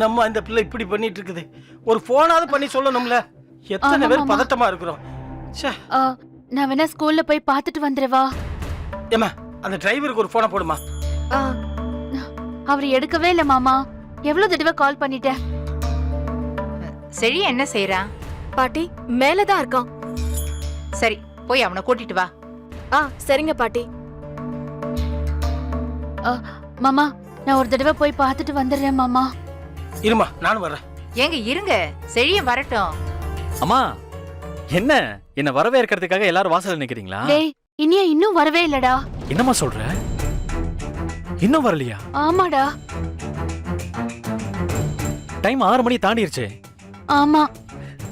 என்னம்மா இந்த பிள்ளை இப்படி பண்ணிட்டு இருக்குது ஒரு போனாவது பண்ணி சொல்லணும்ல. எத்தனை பேர். பதட்டமா இருக்கிறோம். ச்சே. நான் வேணா ஸ்கூல்ல போய் பார்த்துட்டு வந்துடுவா? ஏம்மா அந்த டிரைவருக்கு ஒரு போனை போடுமா? அவர் எடுக்கவே இல்ல மாமா. எவ்வளவு தடவை கால் பண்ணிட்டேன். செழி என்ன செய்றான் பாட்டி மேலதான் இருக்கான். சரி போய் அவனை கூட்டிட்டு வா. ஆ சரிங்க பாட்டி. மாமா நான் ஒரு தடவை போய் பார்த்துட்டு வந்துடுறேன் மாமா. இருமா நானும் வர்றேன். ஏங்க இருங்க. செழிய வரட்டும். அம்மா என்ன? என்ன வரவேற்கிறதுக்காக எல்லாரும் வாசல்ல நிக்கிறீங்களா? டேய் இனியா இன்னும் வரவே இல்லடா. என்னம்மா சொல்ற? இன்னும் வரலையா? ஆமாடா. டைம் ஆறு மணி தாண்டிருச்சு. ஆமா.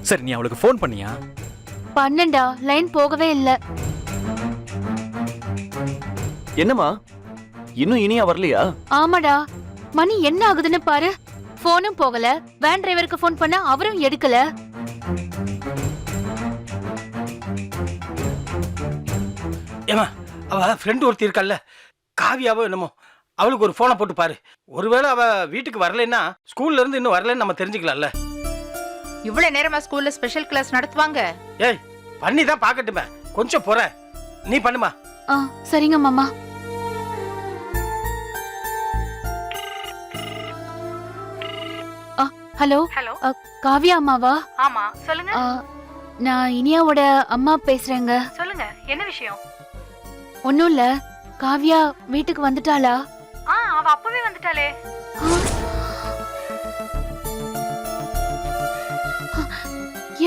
சரி நீ அவளுக்கு ஃபோன் பண்ணியா? பன்னெண்டா லைன் போகவே இல்ல. என்னம்மா? இன்னும் இனியா வரலையா? ஆமாடா. மணி என்ன ஆகுதுன்னு பாரு. போனும் போகல. வேன் டிரைவருக்கு ஃபோன் பண்ணா அவரும் எடுக்கல. ஏமா அவ ஃப்ரெண்டு ஒருத்தி இருக்கல்ல காவியாவோ என்னமோ அவளுக்கு ஒரு போனை போட்டு பாரு. ஒருவேளை அவ வீட்டுக்கு வரலைன்னா ஸ்கூல்ல இருந்து இன்னும் வரலன்னு நம்ம தெரிஞ்சுக்கலாம்ல. இவ்வளவு நேரமா ஸ்கூல்ல ஸ்பெஷல் கிளாஸ் நடத்துவாங்க? ஏய் பண்ணி தான் பார்க்கட்டுமே. கொஞ்சம் போறேன். நீ பண்ணுமா? ஆ சரிங்க மாமா. Hello hello. காவியா அம்மாவா? ஆமா சொல்லுங்க. நான் இனியாவோட அம்மா பேசுறேங்க. சொல்லுங்க என்ன விஷயம்? ஒன்னும் இல்ல காவியா வீட்டுக்கு வந்துட்டாளா? ஆ அவ அப்பவே வந்துட்டாளே.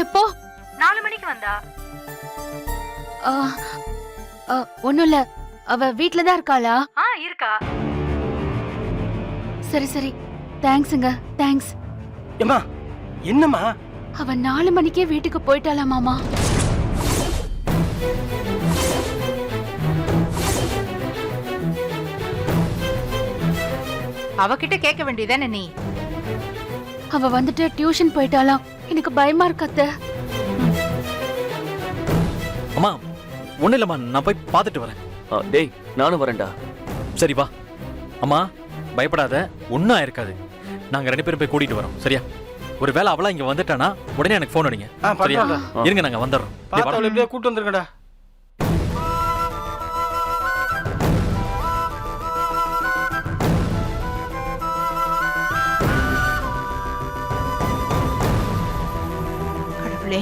எப்போ? நாலு மணிக்கு வந்தா. ஒண்ணும் இல்ல அவ வீட்ல தான் இருக்காளா? ஆ இருக்கா. சரி சரி தேங்க்ஸுங்க தேங்க்ஸ் ஏமா என்னம்மா? அவ நாலு மணிக்கே வீட்டுக்கு போயிட்டாளா மாமா? அவகிட்ட கேட்க வேண்டியதானே நீ? அவ வந்துட்டு டியூஷன் போயிட்டாளாம் எனக்கு பயமா இருக்கத்த அம்மா ஒண்ணு இல்லம்மா நான் போய் பார்த்துட்டு வரேன். ஆ, டேய் நானும் வரேன்டா. சரி வா. அம்மா பயப்படாத ஒன்றும் ஆயிருக்காது. நாங்க ரெண்டு பேரும் போய் கூட்டிட்டு வரோம். சரியா? ஒருவேளை அவளா இங்க வந்துட்டானா உடனே எனக்கு ஃபோன் அடிங்க. சரியா? இருங்க நாங்க வந்துடுறோம். அவளை எப்படியோ கூட்டு வந்திருக்கடா கடவுளே.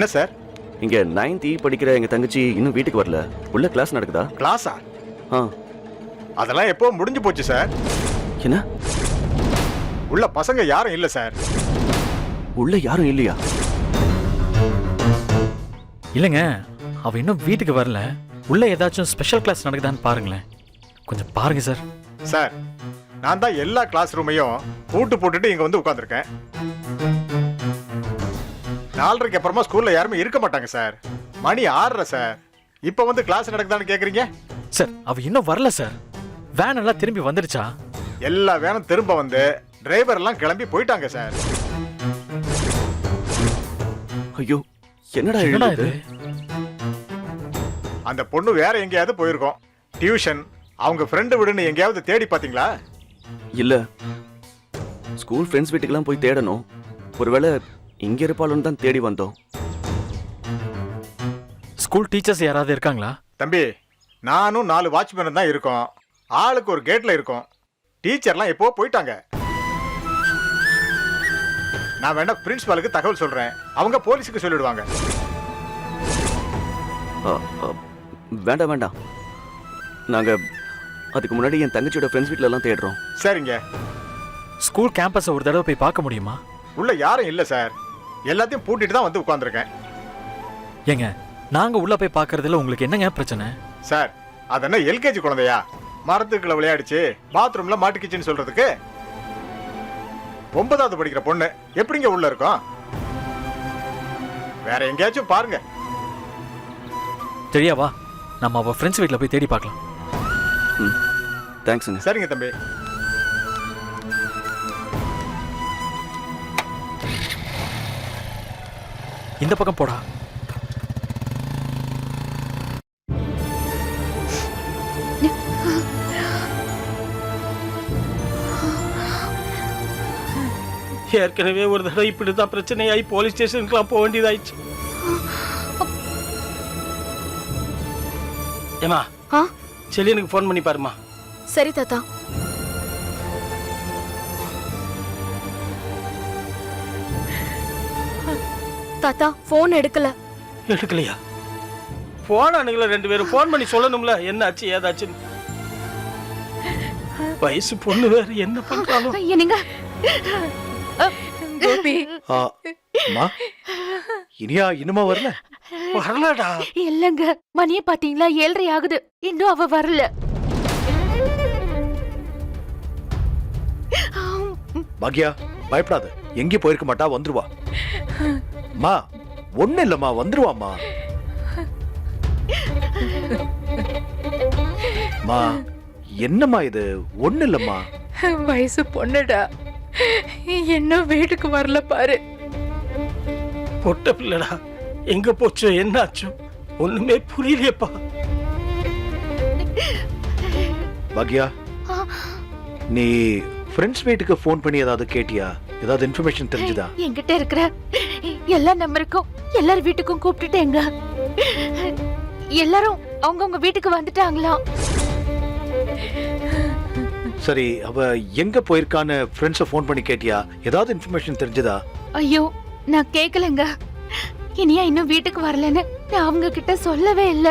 என்ன சார் இங்க நைன்த் இ படிக்கிற எங்க தங்கச்சி இன்னும் வீட்டுக்கு வரல. உள்ள கிளாஸ் நடக்குதா? கிளாஸா ஆ? அதெல்லாம் எப்போ முடிஞ்சு போச்சு சார் என்ன? உள்ள பசங்க யாரும் இல்ல சார் உள்ள யாரும் இல்லையா? இல்லைங்க அவ இன்னும் வீட்டுக்கு வரல. உள்ள ஏதாச்சும் ஸ்பெஷல் கிளாஸ் நடக்குதான்னு பாருங்களேன். கொஞ்சம் பாருங்க சார் சார் நான் தான் எல்லா கிளாஸ் ரூமையும் பூட்டு போட்டுட்டு இங்க வந்து உட்காந்துருக்கேன் நாலரைக்கு அப்புறமா ஸ்கூல்ல யாருமே இருக்க மாட்டாங்க சார். மணி ஆறரை சார். இப்போ வந்து கிளாஸ் நடக்குதான்னு கேக்குறீங்க? சார் அவ இன்னும் வரல சார். வேன் எல்லாம் திரும்பி வந்துடுச்சா எல்லா வேனும் திரும்ப வந்து டிரைவர் எல்லாம் கிளம்பி போயிட்டாங்க சார். ஐயோ என்னடா என்னடா எழுது இது? அந்த பொண்ணு வேற எங்கேயாவது போயிருக்கோம். டியூஷன் அவங்க ஃப்ரெண்டு விடுன்னு எங்கேயாவது தேடி பாத்தீங்களா? இல்ல. ஸ்கூல் ஃப்ரெண்ட்ஸ் வீட்டுக்கெல்லாம் போய் தேடணும். ஒருவேளை இங்க இருப்பாளுன்னு தான் தேடி வந்தோம். ஸ்கூல் டீச்சர்ஸ் யாராவது இருக்காங்களா? தம்பி நானும் நாலு வாட்ச்மேனும் தான் இருக்கோம். ஆளுக்கு ஒரு கேட்ல இருக்கோம். டீச்சர்லாம் எப்போ போயிட்டாங்க? நான் வேணா பிரின்சிபாலுக்கு தகவல் சொல்றேன். அவங்க போலீஸுக்கு சொல்லிடுவாங்க. வேண்டாம் வேண்டாம். நாங்க அதுக்கு முன்னாடி என் தங்கச்சியோட ஃப்ரெண்ட்ஸ் வீட்ல எல்லாம் தேடுறோம். சரிங்க. ஸ்கூல் கேம்பஸை ஒரு தடவை போய் பார்க்க முடியுமா? உள்ள யாரும் இல்ல சார் எல்லாத்தையும் பூட்டிட்டு தான் வந்து உட்கார்ந்திருக்கேன். ஏங்க நாங்க உள்ள போய் பார்க்கறதுல உங்களுக்கு என்னங்க பிரச்சனை? சார் அது என்ன எல்கேஜி குழந்தையா? மரத்துக்குள்ள விளையாடிச்சு பாத்ரூம்ல மாட்டிக்கிச்சுன்னு சொல்றதுக்கு? ஒன்பதாவது படிக்கிற பொண்ணு எப்படிங்க உள்ள இருக்கும்? வேற எங்கேயாச்சும் பாருங்க. சரியா வா நம்ம அவ ஃப்ரெண்ட்ஸ் வீட்டில் போய் தேடி பார்க்கலாம். தேங்க்ஸுங்க சரிங்க தம்பி. இந்த பக்கம் போடா. ஏற்கனவே ஒரு தடவை இப்படி தான் பிரச்சனையாகி போலீஸ் ஸ்டேஷனுக்குலாம் போக வேண்டியதாயிடுச்சு. ஏமா செல்லியனுக்கு ஃபோன் பண்ணி பாருமா சரி தாத்தா. தாத்தா ஃபோன் எடுக்கல. எடுக்கலையா? போன் அணுகல ரெண்டு பேரும். ஃபோன் பண்ணி சொல்லணும்ல என்ன ஆச்சு ஏதாச்சுன்னு வயசு பொண்ணு வேற என்ன பண்றாலும். என்னங்க கோபி. அம்மா இனியா இன்னுமா வரல? வரலடா. இல்லங்க மணியை பாத்தீங்களா ஏழரை ஆகுது. இன்னும் அவ வரல. பாக்யா பயப்படாத. எங்கேயும் போயிருக்க மாட்டா வந்துருவா. அம்மா ஒண்ணு இல்லம்மா வந்துருவாம்மா. அம்மா என்னம்மா இது? ஒண்ணு இல்லம்மா. வயசு பொண்ணுடா. இன்னும் வீட்டுக்கு வரல பாரு. பொட்ட பிள்ளடா எங்க போச்சோ என்ன ஆச்சோ ஒண்ணுமே புரியலையப்பா. பாக்யா நீ ஃப்ரெண்ட்ஸ் வீட்டுக்கு ஃபோன் பண்ணி ஏதாவது கேட்டியா? ஏதாவது இன்ஃபர்மேஷன் தெரிஞ்சுதா? என்கிட்ட இருக்கிற எல்லா நம்பருக்கும் எல்லார் வீட்டுக்கும் கூப்பிட்டுட்டேங்க. எல்லாரும் அவங்கவங்க வீட்டுக்கு வந்துட்டாங்களாம் சரி அவ எங்க போயிருக்கான்னு ஃப்ரெண்ட்ஸை ஃபோன் பண்ணி கேட்டியா? ஏதாவது இன்ஃபர்மேஷன் தெரிஞ்சுதா? ஐயோ நான் கேக்கலங்க. இனியா இன்னும் வீட்டுக்கு வரலன்னு நான் அவங்க கிட்ட சொல்லவே இல்ல.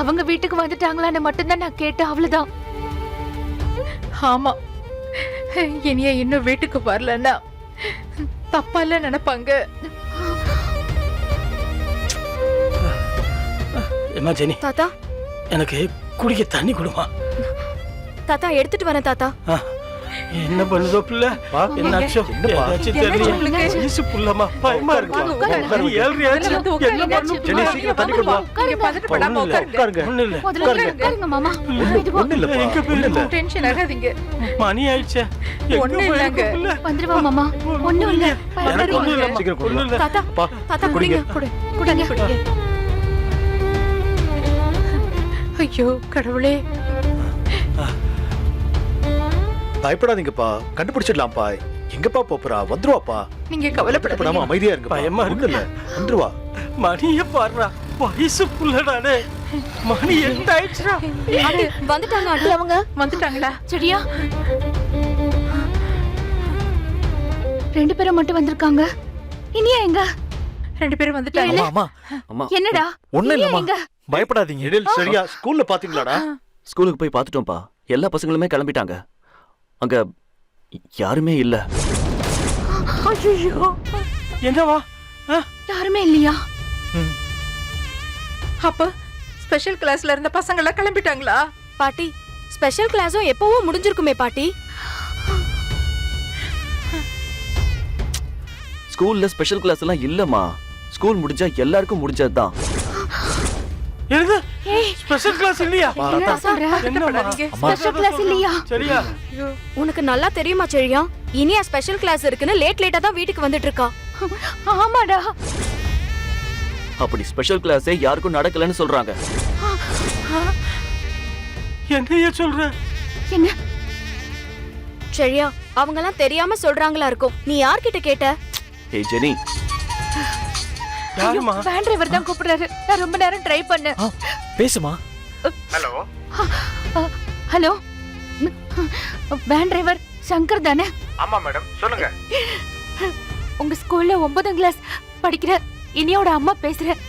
அவங்க வீட்டுக்கு வந்துட்டாங்களான்னு மட்டும்தான் நான் கேட்டேன் அவ்வளவுதான். ஆமா இனிய இன்னும் வீட்டுக்கு வரலன்னா தப்பால நினைப்பாங்க. ஏமா ஜெனி? தாத்தா? எனக்கு குடிக்க தண்ணி கொடுமா. தாத்தா எடுத்துட்டு வரேன் தாத்தா. ஆ, என்ன பண்ணுதோ பிள்ளை? என்னாச்சோ? என்னப்பா? ஏதாச்சும் என்னாச்சு தெரியல? வயசு புள்ளமா பயமா இருக்கு? வந்து உட்காருங்க. என்ன பண்ணும் ஜெனி, சீக்கிரம் தண்ணி இல்ல. உட்காருங்க. ஒண்ணும் இல்ல. உட்காருங்க. மாமா. ஒண்ணு? ஒண்ணு இல்லப்பா எங்க போய் ஒண்ணு இல்ல. டென்ஷன் ஆகாதீங்க. மணி ஆயிடுச்சே. போய் இல்லைங்க. வந்துருவா மாமா. ஒண்ணும் இல்ல. எனக்கு ஒண்ணும் இல்லம்மா. சீக்கிரம் இல்ல. தாத்தா தாத்தா குடிங்க. குடிங்க. குடிங்க. குடிங்க. ஐயோ கடவுளே. பயப்படாதீங்கப்பா. கண்டுபிடிச்சிடலாம்ப்பா. எங்கப்பா போறா வந்துருவாப்பா. நீங்க படாம கவலைப்படாம அமைதியா இருங்க பயமா ஒண்ணு இல்ல வந்துருவா. மணிய பாடுறா வயசு புள்ளடானே மணி எட்டு ஆயிடுச்சுடா? வந்துட்டாங்க ஆண்டி அவங்க? வந்துட்டாங்களா? சரியா? ரெண்டு பேரும் மட்டும் வந்திருக்காங்க. இனியா எங்க? ரெண்டு பேரும் வந்துட்டாங்க. அம்மா அம்மா. என்னடா? ஒண்ணும் இனியா இல்லம்மா. பயப்படாதீங்க. சரியா? ஸ்கூல்ல பாத்தீங்களாடா? ஸ்கூலுக்கு போய் பார்த்துட்டோம்ப்பா எல்லா பசங்களுமே கிளம்பிட்டாங்க. அங்க யாருமே இல்ல. என்னவா? யாருமே இல்லையா? அப்ப ஸ்பெஷல் கிளாஸ்ல இருந்த பசங்க எல்லாம் கிளம்பிட்டாங்களா? பாட்டி ஸ்பெஷல் கிளாஸும் எப்பவும் முடிஞ்சிருக்குமே பாட்டி. ஸ்கூல்ல ஸ்பெஷல் கிளாஸ் எல்லாம் இல்லம்மா. ஸ்கூல் முடிஞ்சா எல்லாருக்கும் முடிஞ்சதுதான். என்னது ஸ்பெஷல் கிளாஸ் இல்லையா? என்னடா சொல்ற? ஸ்பெஷல் கிளாஸ் இல்லையா? சரியா? உனக்கு நல்லா தெரியுமா செழியா? இனியா ஸ்பெஷல் கிளாஸ் இருக்குன்னு லேட் லேட்டா தான் வீட்டுக்கு வந்துட்டு இருக்கா ஆமாடா. அப்படி ஸ்பெஷல் கிளாஸே யாருக்கும் நடக்கலன்னு சொல்றாங்க. என்னைய சொல்ற? என்ன? செழியா அவங்க எல்லாம் தெரியாம சொல்றாங்களா இருக்கும். நீ யார்கிட்ட கேட்ட? ஏய் ஜெனி. யாருமா வேன் டிரைவர் தான் கூப்பிடுறாரு. நான் ரொம்ப நேரம் ட்ரை பண்ணேன். பேசுமா? Hello? Hello? Van driver Shankar தானே? ஆமா மேடம். சொல்லுங்க. உங்க ஸ்கூல்ல ஒன்பதாம் கிளாஸ் படிக்கிற இனியோட அம்மா பேசுறேன்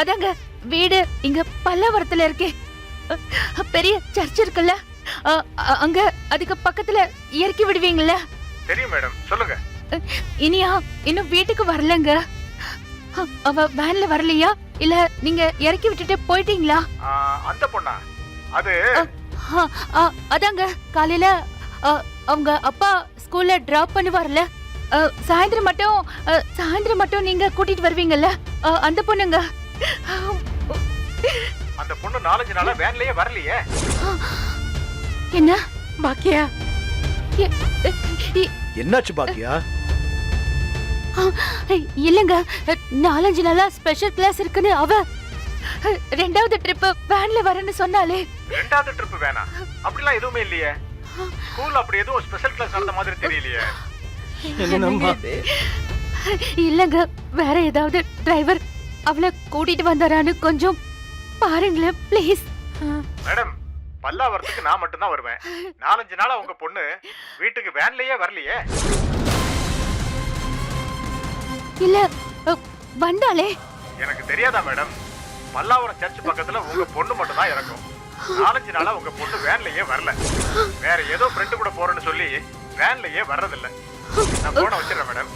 அதாங்க வீடு இங்க பல்லாவரத்துல இருக்கே. பெரிய சர்ச் இருக்குல்ல. அங்க அதுக்கு பக்கத்துல இறக்கி விடுவீங்கல்ல. தெரியும் மேடம். சொல்லுங்க. இனியா இன்னும் வீட்டுக்கு வரலங்க. அவ வேன்ல வரலையா? இல்ல நீங்க இறக்கி விட்டுட்டு போயிட்டீங்களா? அந்த பொண்ணா? அது? அதாங்க. காலையில அ, அவங்க அப்பா ஸ்கூல்ல டிராப் பண்ணுவார்ல. சாயந்தரம் மட்டும் சாயந்தரம் மட்டும் நீங்க கூட்டிட்டு வருவீங்கல்ல? அந்த பொண்ணுங்க. அந்த பொண்ணு நாலஞ்சு நாளா வேன்லயே வரலையே? என்ன? பாக்கியா? என்னாச்சு பாக்கியா? இல்லங்க. நாலஞ்சு நாளா ஸ்பெஷல் கிளாஸ் இருக்குன்னு அவ ரெண்டாவது ட்ரிப் வேன்ல வரேன்னு சொன்னாலே ரெண்டாவது ட்ரிப் வேணாம் அப்படிலாம் எதுவுமே இல்லையே. ஸ்கூல்ல அப்படி எதுவும் ஸ்பெஷல் கிளாஸ் நடந்த மாதிரி தெரியலையே. இல்லங்க வேற ஏதாவது டிரைவர் அவளை கூட்டிட்டு வந்தாரான்னு கொஞ்சம் பாருங்களேன் ப்ளீஸ் மேடம் பல்லாவரத்துக்கு நான் மட்டும்தான் வருவேன். நாலஞ்சு நாளா உங்க பொண்ணு வீட்டுக்கு வேன்லயே வரலையே. இல்ல வந்தாளே. எனக்கு தெரியாதா மேடம்? பல்லாவரம் சர்ச் பக்கத்துல உங்க பொண்ணு மட்டும் தான் இறக்கும். நாலஞ்சு நாளா உங்க பொண்ணு வேன்லயே வரல. வேற ஏதோ ஃப்ரெண்டு கூட போறேன்னு சொல்லி வேன்லயே வர்றதில்ல. நான் போன வச்சிடறேன் மேடம்.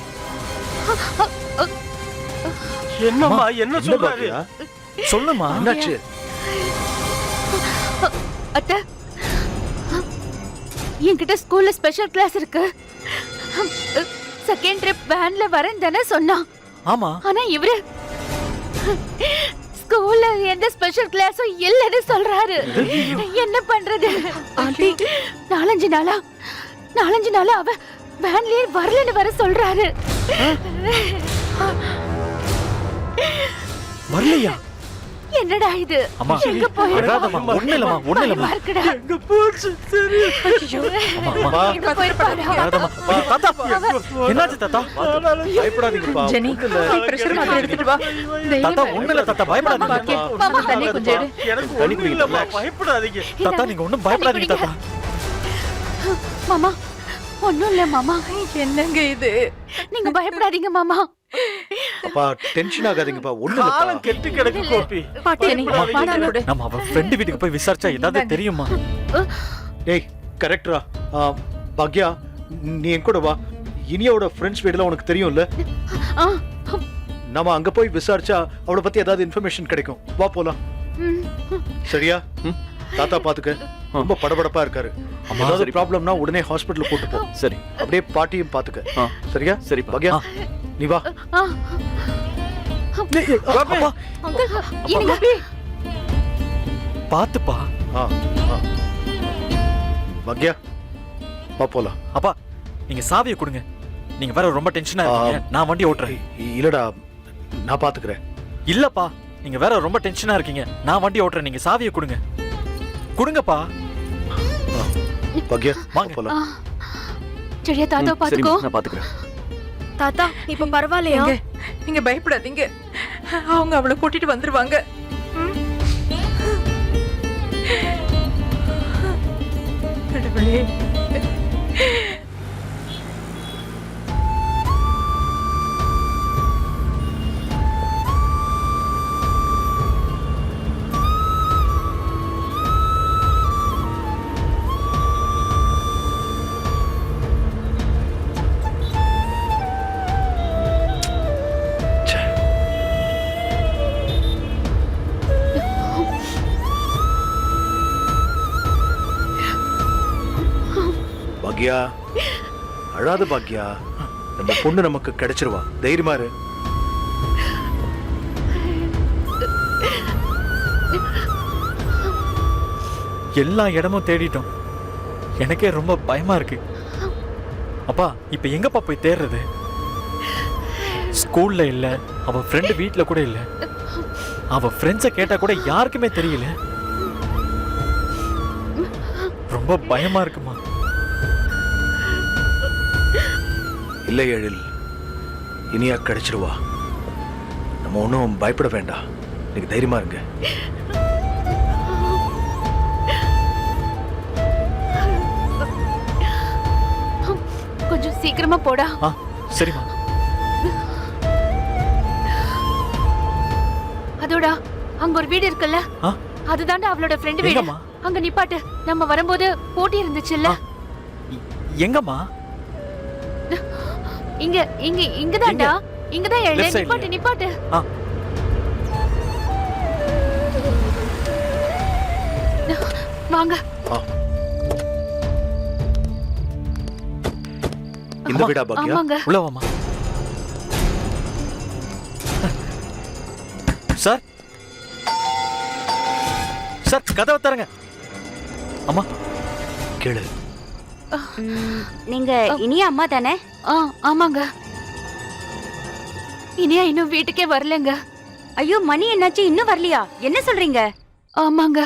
என்னம்மா என்ன சொல்றாரு? சொல்லுமா. என்னாச்சு? அத்த என்கிட்ட ஸ்கூல்ல ஸ்பெஷல் கிளாஸ் இருக்கு. செகண்ட் ட்ரிப் வேன்ல வரேன் தானே சொன்னான். ஆமா. ஆனா இவரு ஸ்கூல்ல எந்த ஸ்பெஷல் கிளாஸும் இல்லைன்னு சொல்றாரு. என்ன பண்றது? நாலஞ்சு நாளா நாலஞ்சு நாளா அவ வேன்லயே வரலன்னு வர சொல்றாரு. வரலையா? என்னடா இது? அம்மா, எங்க அழாதம்மா, ஒண்ணும் இல்லம்மா, ஒண்ணும் இல்லம்மா. எங்க போச்சு? சரி. அம்மா, அம்மா. எங்க அழாதம்மா. ஐயோ, தாத்தா. என்னாச்சு தாத்தா? பயப்படாதீங்கப்பா. ஜெனி. பிரஷர் மாத்திரை எடுத்துட்டு வா. தாத்தா ஒண்ணு இல்ல தாத்தா. பயப்படாதீங்க மாமா தண்ணி கொஞ்சம் எடு. எனக்கு ஒண்ணும் இல்லம்மா. பயப்படாதீங்க. தாத்தா நீங்க ஒண்ணும் பயப்படாதீங்க தாத்தா. மாமா. ஒண்ணும் இல்ல மாமா. என்னங்க இது? நீங்க பயப்படாதீங்க மாமா. அப்பா டென்ஷன் ஆகாதீங்கப்பா ஒண்ணு காலம் கெட்டு கிடக்கு கோபி. நம்ம அவ ஃப்ரெண்டு வீட்டுக்கு போய் விசாரிச்சா ஏதாவது தெரியுமா? டேய் கரெக்டரா பாக்யா நீ என் கூட வா. இனியாவோட ஃப்ரெண்ட்ஸ் வீடுலாம் உனக்கு தெரியும்ல? ஆ, நாம அங்க போய் விசாரிச்சா அவளை பத்தி ஏதாவது இன்ஃபர்மேஷன் கிடைக்கும். வா போலாம். சரியா? ம். தாத்தா பாத்துக்க. ரொம்ப படபடப்பா இருக்காரு. ஏதாவது சரி. ப்ராப்ளம்னா உடனே ஹாஸ்பிடல் கூட்டு போ. சரி. அப்படியே பாட்டியும் பாத்துக்க. சரியா? சரிப்பா. பாக்யா நீ வா. பாத்துப்பா. பாக்யா வா போலாம். அப்பா நீங்க சாவியை கொடுங்க. நீங்க வேற ரொம்ப டென்ஷனா இருக்கீங்க. நான் வண்டி ஓட்டுறேன். இல்லடா. நான் பாத்துக்கிறேன். இல்லப்பா. நீங்க வேற ரொம்ப டென்ஷனா இருக்கீங்க. நான் வண்டி ஓட்டுறேன். நீங்க சாவியை கொடுங்க. கொடுங்கப்பா. பாக்யா வாங்க. போலாம். சரியா தாத்தா பாத்துக்கோ நான் பாத்துக்கிறேன் தாத்தா இப்ப பரவாயில்லையா? நீங்க பயப்படாதீங்க. அவங்க அவளை கூட்டிட்டு வந்துருவாங்க? கடவுளே. பாக்யா? அழாத பாக்யா. நம்ம பொண்ணு நமக்கு கிடைச்சிருவா. தைரியமா இரு. எல்லா இடமும் தேடிட்டோம். எனக்கே ரொம்ப பயமா இருக்கு. அப்பா இப்ப எங்கப்பா போய் தேடுறது ஸ்கூல்ல இல்ல. அவ ஃப்ரெண்டு வீட்டுல கூட இல்ல. அவ ஃப்ரெண்ட்ஸ கேட்டா கூட யாருக்குமே தெரியல. ரொம்ப பயமா இருக்குமா? இல்லை எழில் இனியா கிடைச்சிருவா நம்ம ஒன்றும் பயப்பட வேண்டாம் நீங்க தைரியமா இருங்க. கொஞ்சம் சீக்கிரமா போடா. ஆ சரிம்மா. அதோடா அங்க ஒரு வீடு இருக்குல்ல? ஆ? அதுதான்டா அவளோட ஃப்ரெண்ட் வீடு. எங்கம்மா? அங்க நிப்பாட்டு. நம்ம வரும்போது போட்டி இருந்துச்சுல்ல? எங்கம்மா? இங்க இங்க இங்கதான்டா. இங்கதான் எழு Left side நிப்பாட்டு? நிப்பாட்டு. ஆ. வாங்க. இந்த வீடா ஆமாங்க. உள்ள வாமா சார். சார் கதவை தரங்க அம்மா கேளு. நீங்க இனியா அம்மா தானே? ஆ ஆமாங்க. இனியா இன்னும் வீட்டுக்கே வரலங்க. ஐயோ மணி என்னாச்சு? இன்னும் வரலையா? என்ன சொல்றீங்க? ஆமாங்க.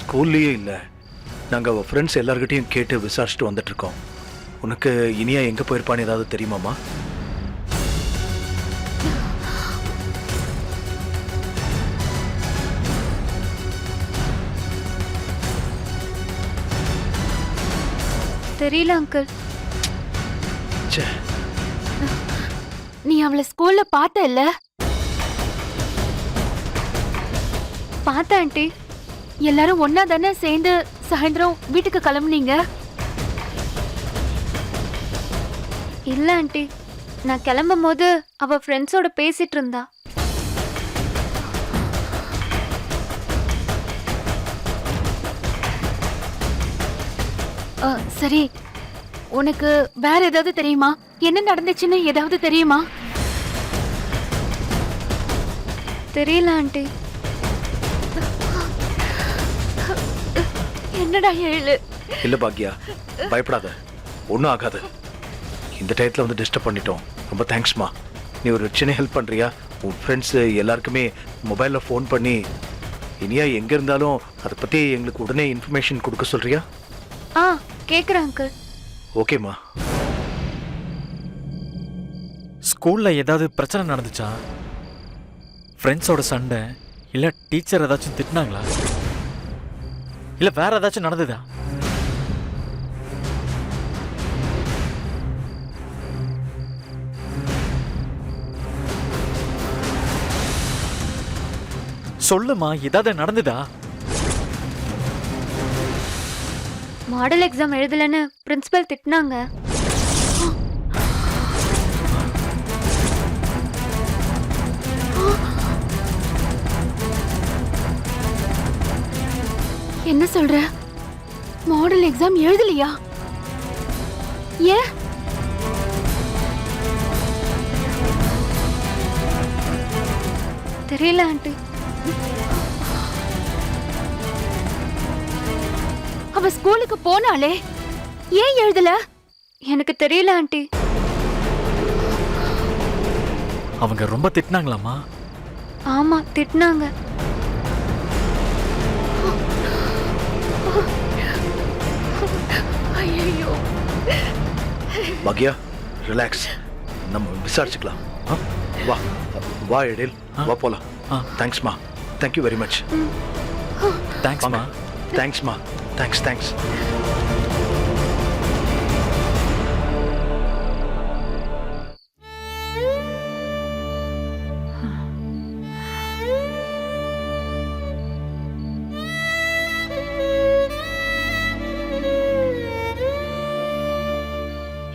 ஸ்கூல்லயே இல்ல. நாங்க அவ ஃப்ரெண்ட்ஸ் எல்லார்கிட்டயும் கேட்டு விசாரிச்சுட்டு வந்துட்டு இருக்கோம். உனக்கு இனியா எங்க போயிருப்பான்னு ஏதாவது தெரியுமாமா தெரியல அங்கிள் நீ அவளை ஸ்கூல்ல பார்த்த இல்ல பார்த்தேன் ஆண்டி எல்லாரும் ஒன்னா தானே சேர்ந்து சாயந்தரம் வீட்டுக்கு கிளம்புனீங்க? இல்ல ஆண்டி நான் கிளம்பும் போது அவ ஃப்ரெண்ட்ஸோட பேசிட்டு இருந்தா. சரி. உனக்கு வேற ஏதாவது தெரியுமா? என்ன நடந்துச்சுன்னு ஏதாவது தெரியுமா? தெரியல ஆண்டி. என்னடா ஏழு? இல்ல பாக்யா. பயப்படாத. ஒன்றும் ஆகாது. இந்த டயத்தில் வந்து டிஸ்டர்ப் பண்ணிட்டோம். ரொம்ப தேங்க்ஸ்மா நீ ஒரு சின்ன ஹெல்ப் பண்றியா? உன் ஃப்ரெண்ட்ஸ் எல்லாருக்குமே மொபைலில் ஃபோன் பண்ணி இனியா எங்கே இருந்தாலும் அதை பற்றி எங்களுக்கு உடனே இன்ஃபர்மேஷன் கொடுக்க சொல்றியா? ஆ கேக்குறேன் அங்கிள் ஓகேம்மா ஸ்கூல்ல ஏதாவது பிரச்சனை நடந்துச்சா? ஃப்ரெண்ட்ஸோட சண்டை இல்ல டீச்சர் ஏதாச்சும் திட்டினாங்களா? இல்ல வேற ஏதாச்சும் நடந்ததா? சொல்லுமா ஏதாவது நடந்ததா? மாடல் எக்ஸாம் எழுதலைன்னு பிரின்சிபல் திட்டினாங்க. என்ன சொல்ற? மாடல் எக்ஸாம் எழுதலையா? ஏன் தெரியல ஆண்டி. அவ ஸ்கூலுக்கு போனாளே. ஏன் எழுதல? எனக்கு தெரியல ஆண்டி. அவங்க ரொம்ப திட்டினாங்களாமா ஆமா திட்டினாங்க. ஐயோ பாக்யா ரிலாக்ஸ் நம்ம விசாரிச்சுக்கலாம். ஆ? வா வா எழில். வா போலாம். ஆ. தேங்க்ஸ்மா தேங்க்யூ வெரி மச் தேங்க்ஸ்மா தேங்க்ஸ்மா தேங்க்ஸ் தேங்க்ஸ்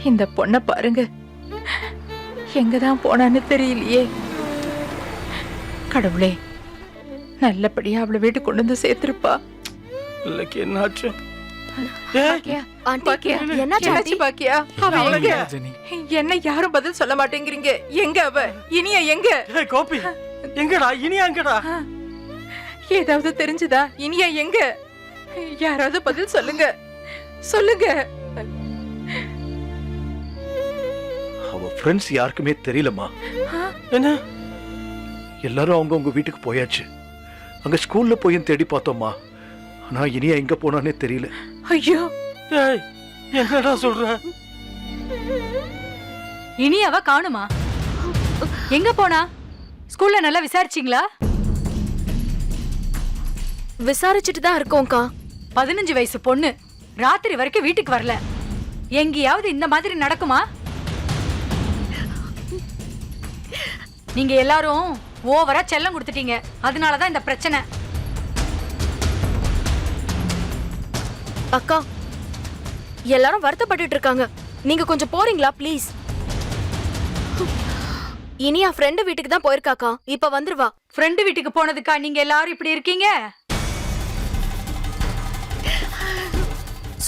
இந்த பொண்ணை பாருங்க. எங்கதான் போனான்னு தெரியலையே. கடவுளே நல்லபடியா அவளை வீட்டுக்கு கொண்டு வந்து சேர்த்திருப்பா. என்னாச்சு? என்ன யாரும் பதில் சொல்ல மாட்டேங்கிறீங்க. எங்க அவ? இனியா எங்க? ஏய், கோபி. எங்கடா? இனியா எங்கடா? ஏதாவது தெரிஞ்சுதா? இனியா எங்க? யாராவது பதில் சொல்லுங்க. சொல்லுங்க. அவ ஃப்ரெண்ட்ஸ் யாருக்குமே தெரியலம்மா. என்ன? எல்லாரும் அவங்க உங்க வீட்டுக்கு போயாச்சு. அங்க ஸ்கூல்ல போயும் தேடி பார்த்தோம்மா. ஆனா இனியா எங்க போனானே தெரியல. ஐயோ. ஏய் என்னடா சொல்ற? இனி அவ காணுமா? எங்க போனா? ஸ்கூல்ல நல்லா விசாரிச்சீங்களா? விசாரிச்சுட்டு தான் இருக்கோம்க்கா பதினஞ்சு வயசு பொண்ணு. ராத்திரி வரைக்கும் வீட்டுக்கு வரல. எங்கேயாவது இந்த மாதிரி நடக்குமா? நீங்க எல்லாரும் ஓவரா செல்லம் கொடுத்துட்டீங்க. அதனாலதான் இந்த பிரச்சனை. அக்கா எல்லாரும் வருத்தப்பட்டுட்டு இருக்காங்க. நீங்க கொஞ்சம் போறீங்களா ப்ளீஸ் இனியா ஃப்ரெண்டு வீட்டுக்கு தான் போயிருக்காக்கா. இப்ப வந்துருவா. ஃப்ரெண்டு வீட்டுக்கு போனதுக்கா? நீங்க எல்லாரும் இப்படி இருக்கீங்க?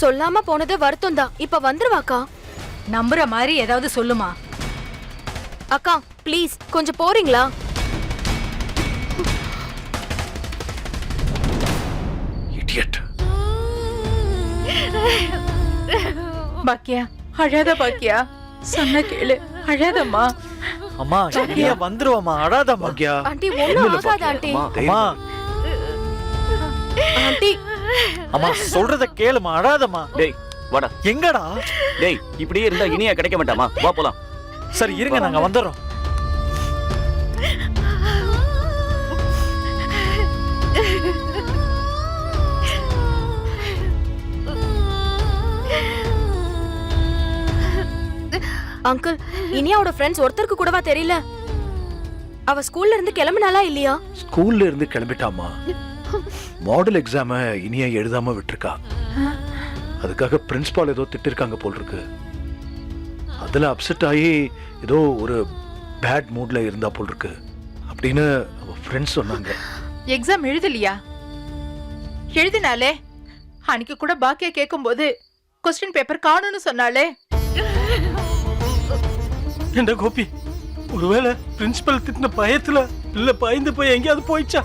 சொல்லாம போனது வருத்தம் தான். இப்ப வந்துருவாக்கா? நம்புற மாதிரி ஏதாவது சொல்லுமா? அக்கா ப்ளீஸ் கொஞ்சம் போறீங்களா? பாக்கியா அழாத பாக்கியா? சொன்ன கேளு அழாதம்மா. அம்மா இனியா வந்துருவாம்மா அழாதம்மா பாக்யா ஆண்டி ஒண்ணும் ஆகாது. ஆண்டி. அம்மா, அம்மா. ஆண்டி. அம்மா சொல்றத கேளுமா அழாதம்மா. டேய் வாடா. எங்கடா? டேய் இப்படியே இருந்தா இனியா கிடைக்க மாட்டாமா வா போலாம். சரி இருங்க நாங்க வந்துடுறோம். அங்கிள் இனியாவோட ஃப்ரெண்ட்ஸ் ஒருத்தருக்கு கூடவா தெரியல? அவ ஸ்கூல்ல இருந்து கிளம்பினாலா இல்லையா? ஸ்கூல்ல இருந்து கிளம்பிட்டாமா மாடல் எக்ஸாம இனியா எழுதாம விட்டுருக்கா. அதுக்காக பிரின்சிபால் ஏதோ திட்டிருக்காங்க போல் இருக்கு அதுல அப்செட் ஆகி ஏதோ ஒரு பேட் மூட்ல இருந்தா போல் இருக்கு அப்படின்னு அவ ஃப்ரெண்ட்ஸ் சொன்னாங்க. எக்ஸாம் எழுதலையா? எழுதினாலே அன்னைக்கு கூட பாக்கியா கேட்கும்போது கொஸ்டின் பேப்பர் காணும்னு சொன்னாலே ஏண்டா கோபி? ஒருவேளை பிரின்சிபல் திட்டின பயத்துல இல்ல பயந்து போய் எங்கேயாவது போயிடுச்சா?